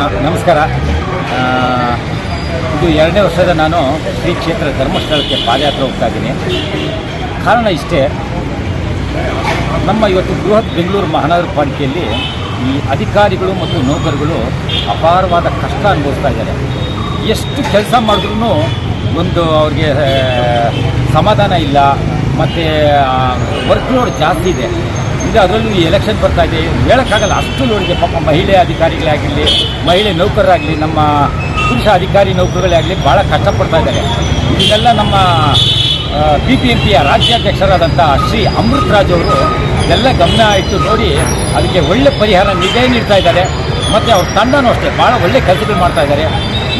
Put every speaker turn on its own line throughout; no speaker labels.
ನಮಸ್ಕಾರ. ಇದು ಎರಡನೇ ವರ್ಷದ ನಾನು ಶ್ರೀ ಕ್ಷೇತ್ರ ಧರ್ಮಸ್ಥಳಕ್ಕೆ ಪಾದಯಾತ್ರೆ ಹೋಗ್ತಾ ಇದ್ದೀನಿ. ಕಾರಣ ಇಷ್ಟೇ, ನಮ್ಮ ಇವತ್ತು ಬೃಹತ್ ಬೆಂಗಳೂರು ಮಹಾನಗರ ಪಾಲಿಕೆಯಲ್ಲಿ ಈ ಅಧಿಕಾರಿಗಳು ಮತ್ತು ನೌಕರಗಳು ಅಪಾರವಾದ ಕಷ್ಟ ಅನುಭವಿಸ್ತಾ ಇದ್ದಾರೆ. ಎಷ್ಟು ಕೆಲಸ ಮಾಡಿದ್ರೂ ಒಂದು ಅವ್ರಿಗೆ ಸಮಾಧಾನ ಇಲ್ಲ, ಮತ್ತು ವರ್ಕ್ ಲೋಡ್ ಜಾಸ್ತಿ ಇದೆ. ಈಗ ಅದರಲ್ಲೂ ಈ ಎಲೆಕ್ಷನ್ ಬರ್ತಾ ಇದೆ. ಹೇಳೋಕ್ಕಾಗಲ್ಲ. ಅಷ್ಟು ನೋಡಿದೆ ಪಾಪ ಮಹಿಳೆ ಅಧಿಕಾರಿಗಳೇ ಆಗಿರಲಿ ಮಹಿಳೆ ನೌಕರರಾಗಲಿ, ನಮ್ಮ ಪುರುಷ ಅಧಿಕಾರಿ ನೌಕರಗಳೇ ಆಗಲಿ ಭಾಳ ಕಷ್ಟಪಡ್ತಾ ಇದ್ದಾರೆ. ಇದೆಲ್ಲ ನಮ್ಮ ಬಿ ಪಿ ಎಂ ಪಿಯ ರಾಜ್ಯಾಧ್ಯಕ್ಷರಾದಂಥ ಶ್ರೀ ಅಮೃತರಾಜ್ ಅವರು ಎಲ್ಲ ಗಮನ ಇಟ್ಟು ನೋಡಿ ಅದಕ್ಕೆ ಒಳ್ಳೆ ಪರಿಹಾರ ನಿಜೇ ನೀಡ್ತಾ ಇದ್ದಾರೆ. ಮತ್ತು ಅವ್ರ ತಂಡನೂ ಅಷ್ಟೇ ಭಾಳ ಒಳ್ಳೆ ಕೆಲಸಗಳು ಮಾಡ್ತಾ ಇದ್ದಾರೆ.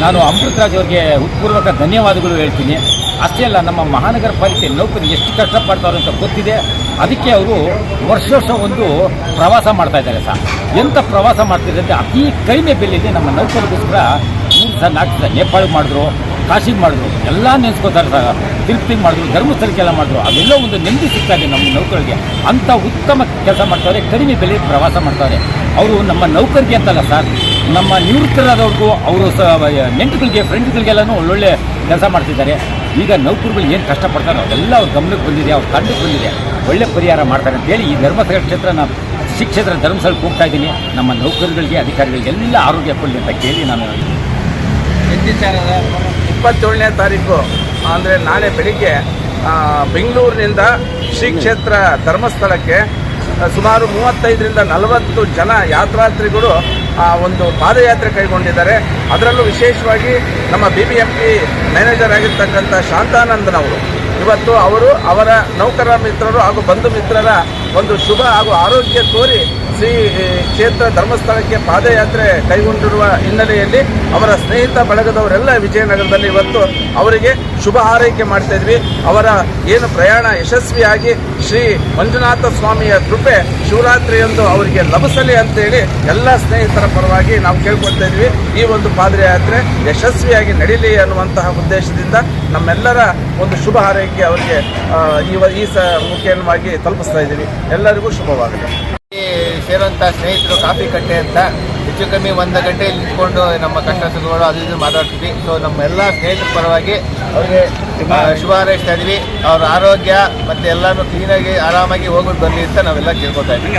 ನಾನು ಅಮೃತರಾಜ್ ಅವ್ರಿಗೆ ಹೃತ್ಪೂರ್ವಕ ಧನ್ಯವಾದಗಳು ಹೇಳ್ತೀನಿ. ಅಷ್ಟೇ ಅಲ್ಲ, ನಮ್ಮ ಮಹಾನಗರ ಪಾಲಿಕೆ ನೌಕರಿ ಎಷ್ಟು ಕಷ್ಟಪಡ್ತಾರೆ ಅಂತ ಗೊತ್ತಿದೆ. ಅದಕ್ಕೆ ಅವರು ವರ್ಷ ವರ್ಷ ಒಂದು ಪ್ರವಾಸ ಮಾಡ್ತಾ ಇದ್ದಾರೆ ಸರ್. ಎಂಥ ಪ್ರವಾಸ ಮಾಡ್ತಿದ್ದಾರೆ ಅಂದರೆ ಅತಿ ಕಡಿಮೆ ಬೆಲೆಯಲ್ಲಿ ನಮ್ಮ ನೌಕರಿಗೋಸ್ಕರ ಮೂರು ಸಹ ನಾಲ್ಕು ಮಾಡಿದ್ರು, ಕಾಶಿಗೆ ಮಾಡಿದ್ರು, ಎಲ್ಲ ನೆನೆಸ್ಕೋತಾರೆ ಸರ್. ತಿರುಪ್ತಿ ಮಾಡಿದ್ರು, ಧರ್ಮಸ್ಥಳಕ್ಕೆಲ್ಲ ಮಾಡಿದ್ರು. ಅದೆಲ್ಲ ಒಂದು ನೆಮ್ಮದಿ ಸಿಗ್ತಾಯಿದೆ ನಮ್ಮ ನೌಕರಿಗೆ. ಅಂಥ ಉತ್ತಮ ಕೆಲಸ ಮಾಡ್ತಾರೆ ಕಡಿಮೆ ಬೆಲೆ ಪ್ರವಾಸ ಮಾಡ್ತಾರೆ ಅವರು ನಮ್ಮ ನೌಕರಿಗೆ ಅಂತಲ್ಲ ಸರ್, ನಮ್ಮ ನಿವೃತ್ತರಾದವ್ರಿಗೂ ಅವರು ಸಹ ನೆಂಟುಗಳಿಗೆ ಫ್ರೆಂಡ್ಗಳಿಗೆಲ್ಲನೂ ಒಳ್ಳೊಳ್ಳೆ ಕೆಲಸ ಮಾಡ್ತಿದ್ದಾರೆ. ಈಗ ನೌಕರುಗಳು ಏನು ಕಷ್ಟಪಡ್ತಾರೋ ಅದೆಲ್ಲ ಅವ್ರ ಗಮನಕ್ಕೆ ಬಂದಿದೆ, ಅವ್ರ ತಂಡಕ್ಕೆ ಬಂದಿದೆ. ಒಳ್ಳೆ ಪರಿಹಾರ ಮಾಡ್ತಾರೆ ಅಂತೇಳಿ ಈ ಧರ್ಮಸ್ಥಳ ಕ್ಷೇತ್ರ ನಾನು ಶ್ರೀ ಕ್ಷೇತ್ರ ಧರ್ಮಸ್ಥಳಕ್ಕೆ ಹೋಗ್ತಾ ಇದ್ದೀನಿ. ನಮ್ಮ ನೌಕರುಗಳಿಗೆ, ಅಧಿಕಾರಿಗಳಿಗೆ ಎಲ್ಲ ಆರೋಗ್ಯ ಕೊಡಲಿ ಅಂತ ಕೇಳಿ ನಾನು
ಇಪ್ಪತ್ತೇಳನೇ ತಾರೀಕು, ಅಂದರೆ ನಾಳೆ ಬೆಳಿಗ್ಗೆ ಬೆಂಗಳೂರಿನಿಂದ ಶ್ರೀ ಕ್ಷೇತ್ರ ಧರ್ಮಸ್ಥಳಕ್ಕೆ ಸುಮಾರು ಮೂವತ್ತೈದರಿಂದ ನಲವತ್ತು ಜನ ಯಾತ್ರಾರ್ಥಿಗಳು ಒಂದು ಪಾದಯಾತ್ರೆ ಕೈಗೊಂಡಿದ್ದಾರೆ. ಅದರಲ್ಲೂ ವಿಶೇಷವಾಗಿ ನಮ್ಮ B B M P manager ಆಗಿರ್ತಕ್ಕಂಥ ಶಾಂತಾನಂದನವರು ಇವತ್ತು ಅವರು ಅವರ ನೌಕರ ಮಿತ್ರರು ಹಾಗೂ ಬಂಧು ಮಿತ್ರರ ಒಂದು ಶುಭ ಹಾಗೂ ಆರೋಗ್ಯ ಕೋರಿ ಶ್ರೀ ಕ್ಷೇತ್ರ ಧರ್ಮಸ್ಥಳಕ್ಕೆ ಪಾದಯಾತ್ರೆ ಕೈಗೊಂಡಿರುವ ಹಿನ್ನೆಲೆಯಲ್ಲಿ ಅವರ ಸ್ನೇಹಿತ ಬಳಗದವರೆಲ್ಲ ವಿಜಯನಗರದಲ್ಲಿ ಇವತ್ತು ಅವರಿಗೆ ಶುಭ ಹಾರೈಕೆ ಮಾಡ್ತಾ ಇದ್ವಿ. ಅವರ ಏನು ಪ್ರಯಾಣ ಯಶಸ್ವಿಯಾಗಿ ಶ್ರೀ ಮಂಜುನಾಥ ಸ್ವಾಮಿಯ ಕೃಪೆ ಶಿವರಾತ್ರಿಯಂದು ಅವರಿಗೆ ಲಭಿಸಲಿ ಅಂತೇಳಿ ಎಲ್ಲ ಸ್ನೇಹಿತರ ಪರವಾಗಿ ನಾವು ಕೇಳ್ಕೊಳ್ತಾ ಇದ್ವಿ. ಈ ಒಂದು ಪಾದಯಾತ್ರೆ ಯಶಸ್ವಿಯಾಗಿ ನಡೀಲಿ ಅನ್ನುವಂತಹ ಉದ್ದೇಶದಿಂದ ನಮ್ಮೆಲ್ಲರ ಒಂದು ಶುಭ ಹಾರೈಕೆ ಅವರಿಗೆ ಈ ಸ, ಮುಖೇನವಾಗಿ ತಲುಪಿಸ್ತಾ ಇದ್ದೀವಿ ಎಲ್ಲರಿಗೂ ಶುಭವಾಗಲಿ.
ಸೇರುವಂಥ ಸ್ನೇಹಿತರು ಕಾಫಿ ಕಟ್ಟೆ ಅಂತ ಹೆಚ್ಚು ಕಮ್ಮಿ ಒಂದು ಗಂಟೆ ನಿಂತ್ಕೊಂಡು ನಮ್ಮ ಕಷ್ಟ ಸುಖಗಳು ಅದು ಇದು ಮಾತಾಡ್ತೀವಿ. ಸೊ ನಮ್ಮ ಎಲ್ಲ ಸ್ನೇಹಿತರ ಪರವಾಗಿ ಅವರಿಗೆ ಶುಭ ಹಾರೈಸ್ತಾ ಇದೀವಿ. ಅವ್ರ ಆರೋಗ್ಯ ಮತ್ತು ಎಲ್ಲಾನು ಕ್ಲೀನಾಗಿ ಆರಾಮಾಗಿ ಹೋಗ್ಬಿಟ್ಟು ಬರಲಿ ಅಂತ ನಾವೆಲ್ಲ ಕೇಳ್ಕೊತಾ ಇದ್ದೀವಿ.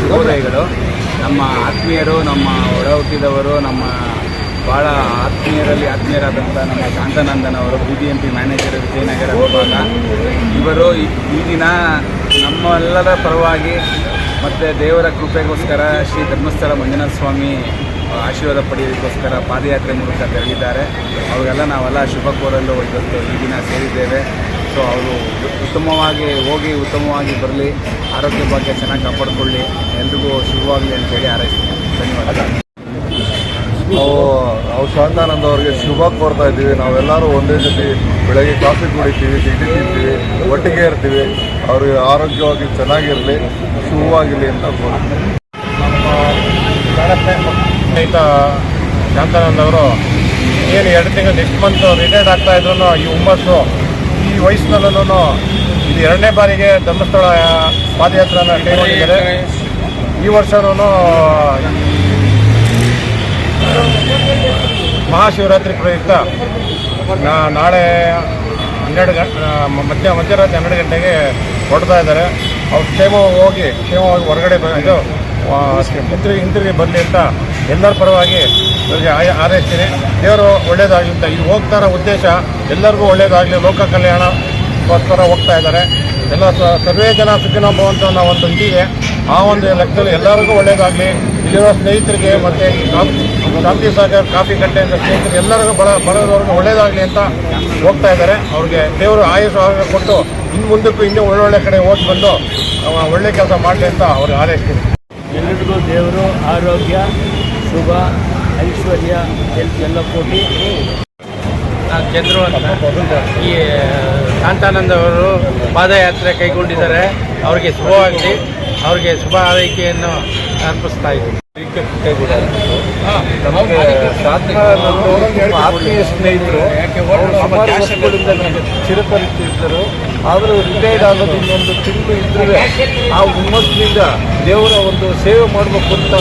ಶುಭೋದಯಗಳು. ನಮ್ಮ ಆತ್ಮೀಯರು ನಮ್ಮ ಒಡ ಹುಟ್ಟಿದವರು ನಮ್ಮ ಭಾಳ ಆತ್ಮೀಯರಲ್ಲಿ ಆತ್ಮೀಯರಾದಂಥ ನಮ್ಮ ಶಾಂತಾನಂದನ್ ಅವರು B B M P manager Vijayanagara ವಿಭಾಗ. ಇವರು ಈ- ಈ ದಿನ ನಮ್ಮೆಲ್ಲರ ಪರವಾಗಿ ಮತ್ತು ದೇವರ ಕೃಪೆಗೋಸ್ಕರ ಶ್ರೀ ಧರ್ಮಸ್ಥಳ ಮಂಜುನಾಥ ಸ್ವಾಮಿ ಆಶೀರ್ವಾದ ಪಡೆಯೋದಕ್ಕೋಸ್ಕರ ಪಾದಯಾತ್ರೆ ಮೂಲಕ ತೆರಳಿದ್ದಾರೆ. ಅವರಿಗೆಲ್ಲ ನಾವೆಲ್ಲ ಶುಭ ಕೋರಲು ಇವತ್ತು ಈ ದಿನ ಸೇರಿದ್ದೇವೆ. ಸೊ ಅವರು ಉತ್ತಮವಾಗಿ ಹೋಗಿ ಉತ್ತಮವಾಗಿ ಬರಲಿ, ಆರೋಗ್ಯ ಭಾಗ್ಯ ಚೆನ್ನಾಗಿ ಕಾಪಾಡಿಕೊಳ್ಳಿ, ಎಲ್ರಿಗೂ ಶುಭವಾಗಲಿ ಅಂತೇಳಿ ಹಾರೈಸ್ತೀನಿ. ಧನ್ಯವಾದ
ನಾವು ನಾವು ಶಾಂತಾನಂದ ಅವರಿಗೆ ಶುಭ ಕೋರ್ತಾ ಇದ್ದೀವಿ. ನಾವೆಲ್ಲರೂ ಒಂದೇ ಜೊತೆ ಬೆಳಗ್ಗೆ ಕಾಫಿ ಕುಡಿತೀವಿ, ತಿಂಡಿ ತಿಂತೀವಿ, ಒಟ್ಟಿಗೆ ಇರ್ತೀವಿ. ಅವ್ರಿಗೆ ಆರೋಗ್ಯವಾಗಿ ಚೆನ್ನಾಗಿರಲಿ, ಶುಭವಾಗಿರಲಿ ಅಂತ
ಸ್ನೇಹಿತ ಶಾಂತಾನಂದ ಅವರು, ಏನು ಎರಡು ತಿಂಗಳು ನೆಕ್ಸ್ಟ್ ಮಂತ್ ರಿಟೈರ್ಡ್ ಆಗ್ತಾ ಇದ್ರು ಈ ಹುಮ್ಮಸ್ಸು, ಈ ವಯಸ್ಸಿನಲ್ಲೂ ಇದು ಎರಡನೇ ಬಾರಿಗೆ ಧರ್ಮಸ್ಥಳ ಪಾದಯಾತ್ರೆಯನ್ನು ಈ ವರ್ಷನೂ ಮಹಾಶಿವರಾತ್ರಿ ಪ್ರಯುಕ್ತ ನಾಳೆ ಹನ್ನೆರಡು ಗಂಟೆ ಮಧ್ಯ ಮಧ್ಯರಾತ್ರಿ ಹನ್ನೆರಡು ಗಂಟೆಗೆ ಹೊಡ್ತಾ ಇದ್ದಾರೆ. ಅವ್ರು ಕ್ಷೇಮ ಹೋಗಿ, ಕ್ಷೇಮವಾಗಿ ಹೊರಗಡೆ ಬಂದು ಹಿಂತಿರುಗಿ ಹಿಂತಿರುಗಿ ಬರಲಿ ಅಂತ ಎಲ್ಲರ ಪರವಾಗಿ ಹಾರೈಸ್ತೀನಿ. ದೇವರು ಒಳ್ಳೇದಾಗಲಿ ಅಂತ ಈ ಹೋಗ್ತಾರ ಉದ್ದೇಶ ಎಲ್ಲರಿಗೂ ಒಳ್ಳೇದಾಗಲಿ. ಲೋಕ ಕಲ್ಯಾಣಕ್ಕೋಸ್ಕರ ಹೋಗ್ತಾ ಇದ್ದಾರೆ. ಎಲ್ಲ ಸರ್ವೇ ಜನ ಸುಖಿನ ಭವಂತು ಒಂದು ಇದಿದೆ ಆ ಒಂದು ಲೆಕ್ಕದಲ್ಲಿ ಎಲ್ಲರಿಗೂ ಒಳ್ಳೇದಾಗಲಿ. ಇಲ್ಲಿರೋ ಸ್ನೇಹಿತರಿಗೆ ಮತ್ತು ಈ ಶಾಂತಿ ಸಾಗರ್ ಕಾಫಿ ಕಟ್ಟೆ ಅಂತ ಸ್ನೇಹಿತರು ಎಲ್ಲರಿಗೂ ಬಡ ಬಡವರವ್ರಿಗೂ ಒಳ್ಳೇದಾಗಲಿ ಅಂತ ಹೋಗ್ತಾ ಇದ್ದಾರೆ. ಅವ್ರಿಗೆ ದೇವರು ಆಯುಷ್ ಆರೋಗ್ಯ ಕೊಟ್ಟು ಇನ್ನು ಮುಂದಕ್ಕೂ ಇನ್ನೂ ಒಳ್ಳೊಳ್ಳೆ ಕಡೆ ಹೋಗಿ ಬಂದು ಒಳ್ಳೆ ಕೆಲಸ ಮಾಡಲಿ ಅಂತ ಅವ್ರಿಗೆ ಹಾರೈಸ್ತೀನಿ
ಎಲ್ಲರಿಗೂ ದೇವರು ಆರೋಗ್ಯ ಶುಭ ಐಶ್ವರ್ಯ ಹೆಲ್ತ್ ಎಲ್ಲ ಕೊಟ್ಟು ಚಂದ್ರು ಅಂತ. ಈ ಶಾಂತಾನಂದ ಅವರು ಪಾದಯಾತ್ರೆ ಕೈಗೊಂಡಿದ್ದಾರೆ. ಅವ್ರಿಗೆ ಶುಭವಾಗಲಿ. ಅವ್ರಿಗೆ ಶುಭ ಆರೈಕೆಯನ್ನು ಅರ್ಪಿಸ್ತಾ ಇದ್ದೀನಿ
ಆತ್ಮೀಯ ಸ್ನೇಹಿತರು. ಚಿರಪರಿಚಿತರು. ಆದರೂ ರಿಟೈರ್ಡ್ ಆಗೋದು ಇನ್ನೊಂದು ತಿಂಗಳು ಇದ್ದರೆ ಆ ಹುಮ್ಮಸ್ಸಿನಿಂದ ದೇವರ ಒಂದು ಸೇವೆ ಮಾಡಬೇಕು ಅಂತ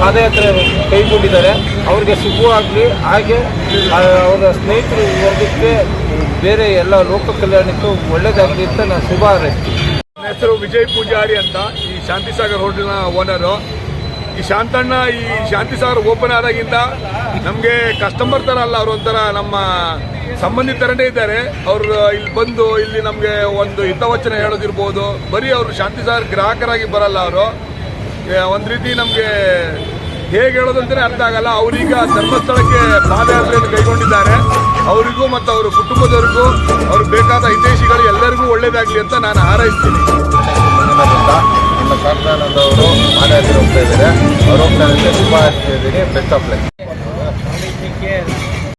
ಪಾದಯಾತ್ರೆ ಕೈಗೊಂಡಿದ್ದಾರೆ. ಅವರಿಗೆ ಶುಭವಾಗಲಿ ಹಾಗೆ ಅವರ ಸ್ನೇಹಿತರು ವರ್ಗಕ್ಕೆ ಬೇರೆ ಎಲ್ಲ ಲೋಕ ಕಲ್ಯಾಣಕ್ಕೂ ಒಳ್ಳೇದಾಗಲಿ ಅಂತ ನಾನು ಶುಭ ಹಾರೈಸ್ತೀನಿ.
ನನ್ನ ಹೆಸರು ವಿಜಯ್ ಪೂಜಾರಿ ಅಂತ. ಶಾಂತಿಸಾಗರ್ ಹೋಟೆಲ್ನ ಓನರು. ಈ ಶಾಂತಣ್ಣ, ಈ ಶಾಂತಿಸಾಗರ್ ಓಪನ್ ಆದಾಗಿಂದ ನಮಗೆ ಕಸ್ಟಮರ್ ಥರ ಅಲ್ಲ, ಅವರು ಒಂಥರ ನಮ್ಮ ಸಂಬಂಧಿತರನ್ನೇ ಇದ್ದಾರೆ. ಅವರು ಇಲ್ಲಿ ಬಂದು ಇಲ್ಲಿ ನಮಗೆ ಒಂದು ಹಿತವಚನ ಹೇಳೋದಿರ್ಬೋದು. ಬರೀ ಅವರು ಶಾಂತಿಸಾಗರ್ ಗ್ರಾಹಕರಾಗಿ ಬರಲ್ಲ ಅವರು. ಒಂದು ರೀತಿ ನಮಗೆ ಹೇಗೆ ಹೇಳೋದಂತಲೇ ಅರ್ಥ ಆಗಲ್ಲ. ಅವರೀಗ ಧರ್ಮಸ್ಥಳಕ್ಕೆ ಪಾದಯಾತ್ರೆಯನ್ನು ಕೈಗೊಂಡಿದ್ದಾರೆ. ಅವರಿಗೂ ಮತ್ತು ಅವರ ಕುಟುಂಬದವರಿಗೂ ಅವ್ರಿಗೆ ಬೇಕಾದ ಹಿತೈಷಿಗಳು ಎಲ್ಲರಿಗೂ ಒಳ್ಳೆಯದಾಗಲಿ ಅಂತ ನಾನು ಹಾರೈಸ್ತೀನಿ.
ನಮ್ಮ ಶಾಂತಾನಂದ ಅವರು ಪಾದಯಾತ್ರೆ ಹೋಗ್ತಾ ಇದ್ದಾರೆ. ಅವ್ರು ಹೋಗ್ತಾ ಇದ್ದಾರೆ ಶುಭ ಹಾರೈಸ್ತಾ ಇದ್ದೀನಿ ಬೆಸ್ಟ್ ಆಫ್ ಲೈಫ್